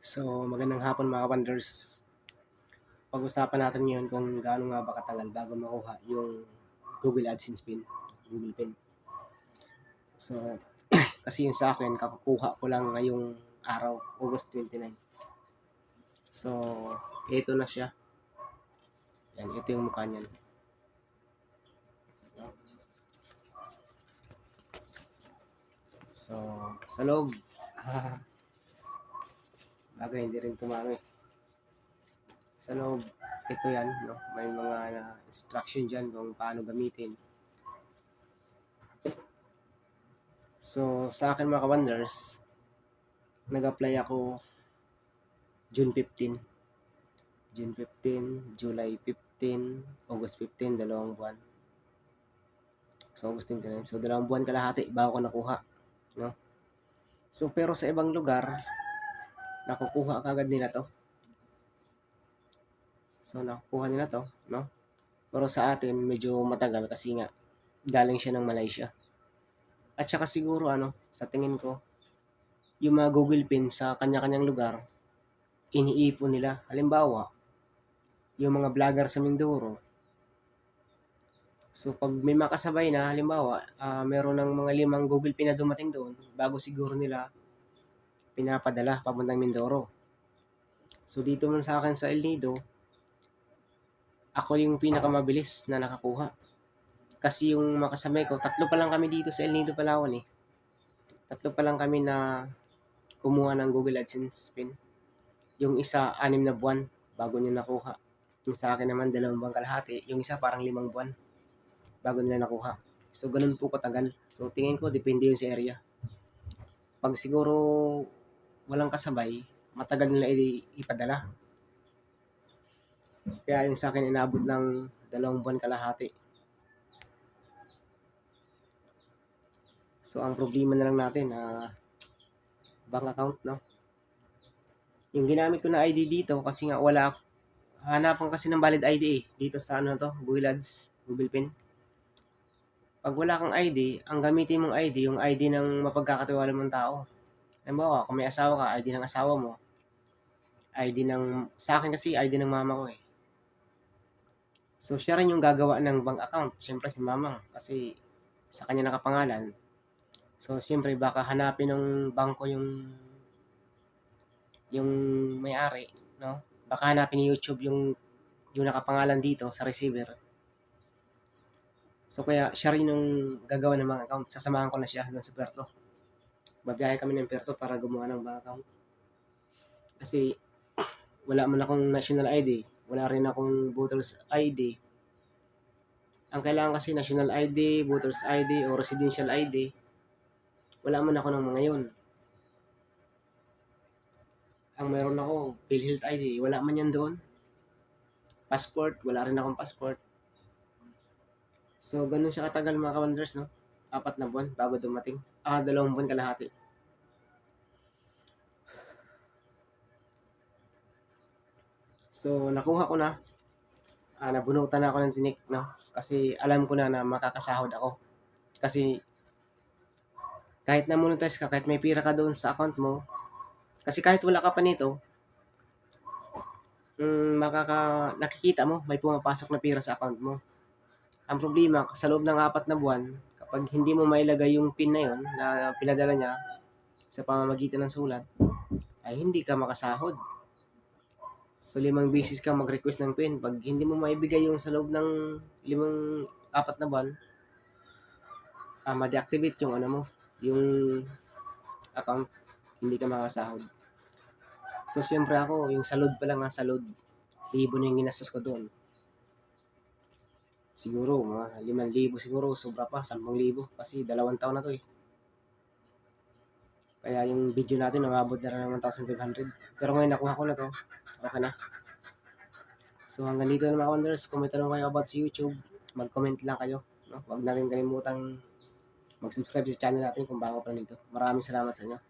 So, magandang hapon mga wonders. Pag-usapan natin ngayon kung gaano nga ba katagal bago makuha yung Google AdSense pin, Google pin. So, kasi yung sa akin, kakukuha ko lang ngayong araw, August 29. So, ito na siya. Yan, ito yung mukha niyan. So, sa loob, bagay hindi rin tumano eh. Sa loob, ito yan, no? may mga na instruction dyan kung paano gamitin. So, sa akin mga ka-wonders, nag-apply ako June 15. June 15, July 15, August 15, dalawang buwan. So, August 29. So, dalawang buwan kalahati bago ko nakuha. No? So, pero sa ibang lugar, nakukuha kagad nila to. So, nakukuha nila to, no? Pero sa atin, medyo matagal kasi nga, galing siya ng Malaysia. At saka siguro, ano, sa tingin ko, yung mga Google Pin sa kanya-kanyang lugar, iniipon nila. Halimbawa, yung mga vlogger sa Mindoro, So, pag may makasabay na, halimbawa, ah, meron ng mga limang Google Pin na dumating doon, bago siguro nila pinapadala papuntang Mindoro. So, dito man sa akin sa El Nido, ako yung pinakamabilis na nakakuha. Kasi yung makasabay ko, tatlo pa lang kami dito sa El Nido, Palawan eh. Tatlo pa lang kami na kumuha ng Google AdSense pin. Yung isa, anim na buwan bago niya nakuha. Yung sa akin naman, dalawang buwan kalahati. Yung isa, parang limang buwan bago nila nakuha. So, ganun po katagal. So, tingin ko, depende yun sa area. Pag siguro walang kasabay, matagal nila ipadala. Kaya yung sa akin, inabot ng dalawang buwan kalahati. So, ang problema na lang natin, ah, bank account, no? Yung ginamit ko na ID dito, kasi nga wala, hanapan kasi ng valid ID eh, dito sa ano to, Google Ads, Google Pin. Pag wala kang ID, ang gamitin mong ID, yung ID ng mapagkakatiwala mong tao. Halimbawa, kung may asawa ka, ID ng asawa mo. ID ng, sa akin kasi, ID ng mama ko eh. So, siya rin yung gagawa ng bank account. Siyempre si mamang, kasi sa kanya nakapangalan. So, siyempre, baka hanapin ng bangko yung yung may-ari, no? Baka hanapin ni YouTube yung yung nakapangalan dito sa receiver. So kaya siya rin yung gagawa ng mga account. Sasamahan ko na siya doon sa Puerto. Babiyahe kami ng Puerto para gumawa ng mga account. Kasi wala man akong national ID. Wala rin akong voters ID. Ang kailangan kasi national ID, voters ID, o residential ID. Wala man ako ng mga yun. Ang meron ako, PhilHealth ID. Wala man yan doon. Passport, wala rin akong passport. So, ganun siya katagal mga ka-wonders, no? Apat na buwan bago dumating. Ah, dalawang buwan kalahati. So, nakuha ko na. Ah, nabunutan na ako ng tinik, no? Kasi alam ko na na makakasahod ako. Kasi kahit na monetize ka, kahit may pira ka doon sa account mo, kasi kahit wala ka pa nito, mm, makaka, nakikita mo, may pumapasok na pira sa account mo. Ang problema, sa loob ng apat na buwan, kapag hindi mo mailagay yung pin na yon na pinadala niya sa pamamagitan ng sulat, ay hindi ka makasahod. So, limang beses ka mag-request ng pin. Pag hindi mo maibigay yung sa loob ng limang apat na buwan, ah, ma-deactivate yung ano mo, yung account, hindi ka makasahod. So, syempre ako, yung salod pa lang nga, salod, libo na yung ginastos ko doon. Siguro, mga 5,000 siguro, sobra pa, 10,000. Kasi dalawang taon na to eh. Kaya yung video natin, umabot na rin ng 1,500. Pero ngayon, nakuha ko na to. Okay na. So, hanggang dito na mga wonders. Kung may tanong kayo about sa YouTube, mag-comment lang kayo. No? Huwag na rin kalimutang mag-subscribe sa channel natin kung bago pa nito. Maraming salamat sa inyo.